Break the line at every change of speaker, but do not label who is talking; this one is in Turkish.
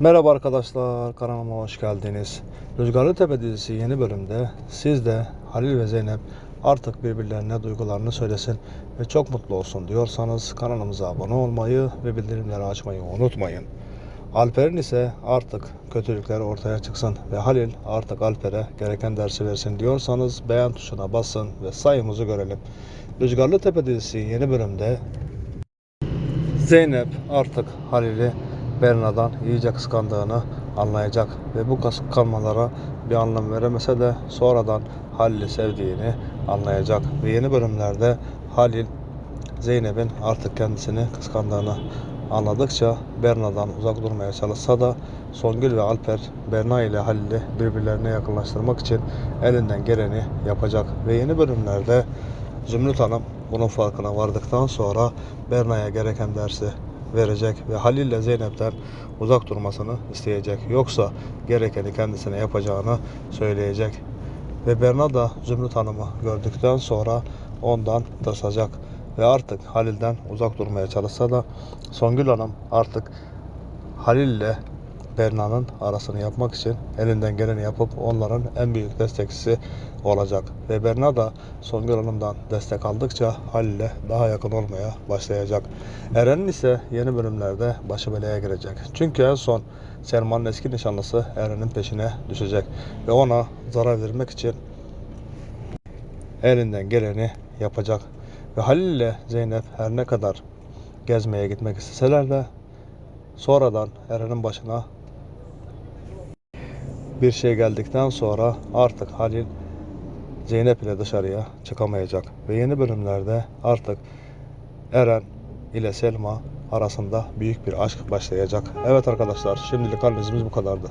Merhaba arkadaşlar, kanalıma hoş geldiniz. Rüzgarlı Tepe dizisi yeni bölümde siz de Halil ve Zeynep artık birbirlerine duygularını söylesin ve çok mutlu olsun diyorsanız kanalımıza abone olmayı ve bildirimleri açmayı unutmayın. Alper'in ise artık kötülükleri ortaya çıksın ve Halil artık Alper'e gereken dersi versin diyorsanız beğen tuşuna basın ve sayımızı görelim. Rüzgarlı Tepe dizisi yeni bölümde Zeynep artık Halil'i Berna'dan iyice kıskandığını anlayacak ve bu kıskanmalara bir anlam veremese de sonradan Halil'i sevdiğini anlayacak ve yeni bölümlerde Halil Zeynep'in artık kendisini kıskandığını anladıkça Berna'dan uzak durmaya çalışsa da Songül ve Alper Berna ile Halil'i birbirlerine yakınlaştırmak için elinden geleni yapacak ve yeni bölümlerde Zümrüt Hanım bunun farkına vardıktan sonra Berna'ya gereken dersi verecek ve Halil ile Zeynep'ten uzak durmasını isteyecek. Yoksa gerekeni kendisine yapacağını söyleyecek. Ve Berna da Zümrüt Hanım'ı gördükten sonra ondan tırsacak. Ve artık Halil'den uzak durmaya çalışsa da Songül Hanım artık Halil ile Berna'nın arasını yapmak için elinden geleni yapıp onların en büyük destekçisi olacak. Ve Berna da Songül Hanım'dan destek aldıkça Halil'e daha yakın olmaya başlayacak. Eren'in ise yeni bölümlerde başı belaya girecek. Çünkü en son Selman'ın eski nişanlısı Eren'in peşine düşecek. Ve ona zarar vermek için elinden geleni yapacak. Ve Halil ile Zeynep her ne kadar gezmeye gitmek isteseler de sonradan Eren'in başına bir şey geldikten sonra artık Halil Zeynep ile dışarıya çıkamayacak. Ve yeni bölümlerde artık Eren ile Selma arasında büyük bir aşk başlayacak. Evet arkadaşlar şimdilik analizimiz bu kadardı.